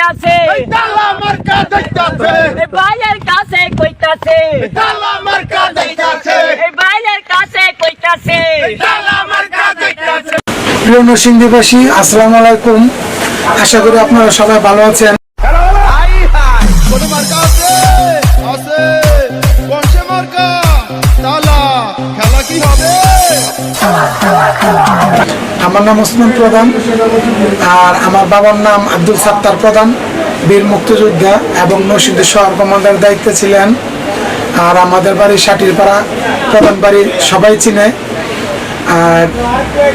কইতাছে। এই মার্কা যাইতাছে এই ভাইয়ের কাছে কইতাছে। এই মার্কা যাইতাছে এই ভাইয়ের কাছে কইতাছে। এই মার্কা যাইতাছে প্রিয় নরসিংদীবাসী আসসালামু আলাইকুম। আশা করি আপনারা সবাই ভালো আছেন। আমার নাম ওসমান প্রধান, আর আমার বাবার নাম আব্দুল সাত্তার প্রধান, বীর মুক্তিযোদ্ধা এবং নরসিংদী শহর কমান্ডার দায়িত্বে ছিলেন। আর আমাদের বাড়ি সাটিরপাড়া, প্রধান বাড়ি সবাই চিনে। আর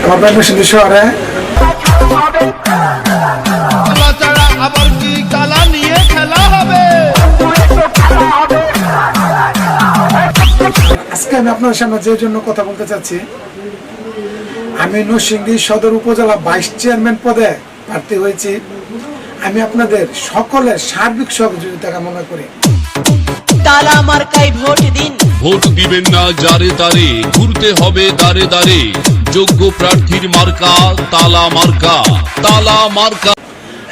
আমার বাড়ি শহরে। আজকে আমি আপনার সামনে যে জন্য কথা বলতে চাচ্ছি আমি নরসিংদী সদর উপজেলা ভাইস চেয়ারম্যান পদে প্রার্থী হয়েছি। আমি আপনাদের সকলের সার্বিক সহযোগিতা কামনা করি। তালা মার্কায় ভোট দিন। ভোট দিবেন না যারে তারে ঘুরতে হবে দাঁড়ে দাঁড়ে যোগ্য প্রার্থীর মার্কা তালা মার্কা তালা মার্কা।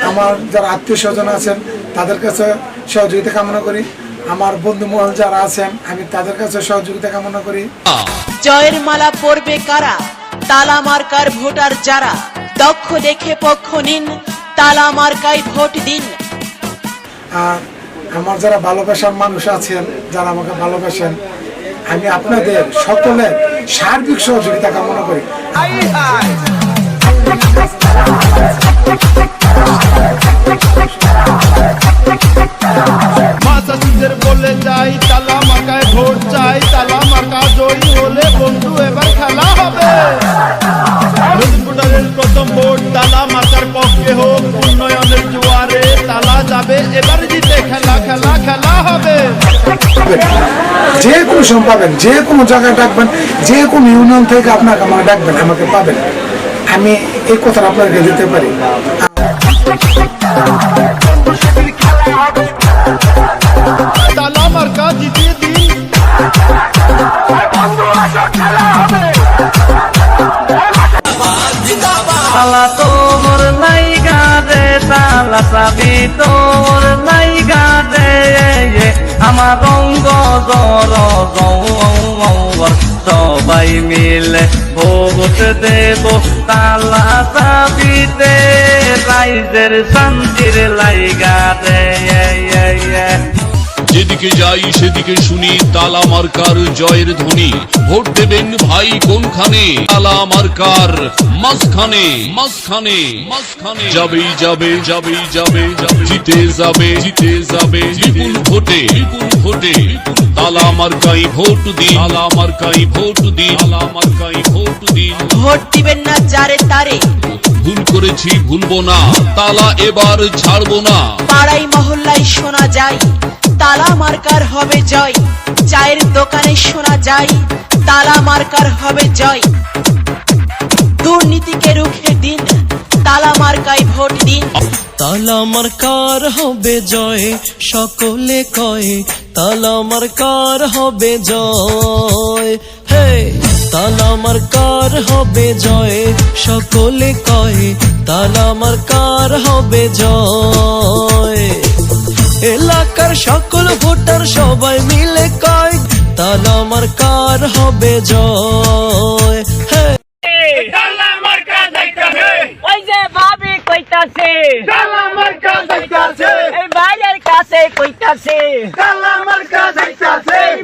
আমার যারা আত্মীয় স্বজন আছেন তাদের কাছে সহযোগিতা কামনা করি। আমার বন্ধু মহল যারা আছেন আমি তাদের কাছে সহযোগিতা কামনা করি। জয়ের মালা পরবে কারা? তালা মার্কার ভোটার যারা দক্ষ দেখে পক্ষ নিন তালা মার্কায় ভোট দিন। আর আমার যারা ভালোবাসার মানুষ আছেন যারা আমাকে ভালোবাসেন আমি আপনাদের সকলের সার্বিক সহযোগিতা কামনা করি। হাই হাই মাসাসুদের বলে যাই তালা মার্কায় ভোট চাই তালা মার্কা জয়ী হলে বন্ধু এবার যাবে এবার জিতে খেলা খেলা খেলা হবে। যে কোনো সময় পাবেন যে কোনো জায়গায় ডাকবেন যে কোনো ইউনিয়ন থেকে আপনাকে আমাকে ডাকবেন আমাকে পাবেন। আমি এই কথাটা আপনাকে দিতে পারি। তালা তালা সাবি তোর নাই গাদে আমার রঙ্গ জর সবাই মিলে ভোট দেব, তালা সাবিতে রাইজের শান্তির লাইগাতে যেদিকে যাই, সেদিকে শুনি তালা মার্কার জয়ের ধ্বনি। ভোট দেবেন ভাই কোনখানে? তালা মার্কার মাঝখানে মাঝখানে মাঝখানে। যাবেই যাবে যাবেই যাবে জিতে যাবে জিতে যাবে বিপুল ভোটে বিপুল ভোটে। তালা মার্কাই ভোট দিন, তালা মার্কাই ভোট দিন, তালা মার্কাই ভোট দিন। ভোট দিবেন না যারে তারে। ভুল করেছি ভুলবো না। তালা এবার ছাড়বো না। পাড়াই মহল্লায় শোনা যায় তালা মার্কার হবে জয়। চায়ের দোকানে শোনা যায় তালা মার্কার হবে জয়। দুর্নীতিকে রুখে দিন তালা মার্কায় ভোট দিন। তালা মার্কার হবে জয় সকলে কয় তালা মার্কার হবে জয়। তালা কার হবে জয়? সকলে কয় তালামার কার হবে জয়? এলাকার সকল ভোটার সবাই মিলে কয় তালামার কার হবে জয়? কইতাছে?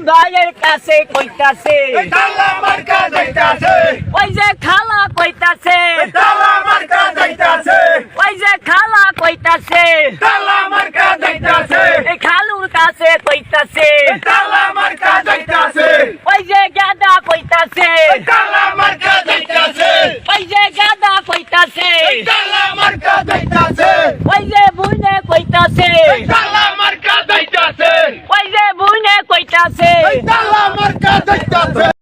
ভাইয়ের কাছে কইতাছে। ওই যে খালা কইতাছে। ওই যে খালা কইতাছে। কালা মার্কা যাইতাছে। এই খালুর কাছে কইতাছে। ওই যে গাদা কইতাছে। কালা মার্কা যাইতাছে। ওই যে গাদা কইতাছে।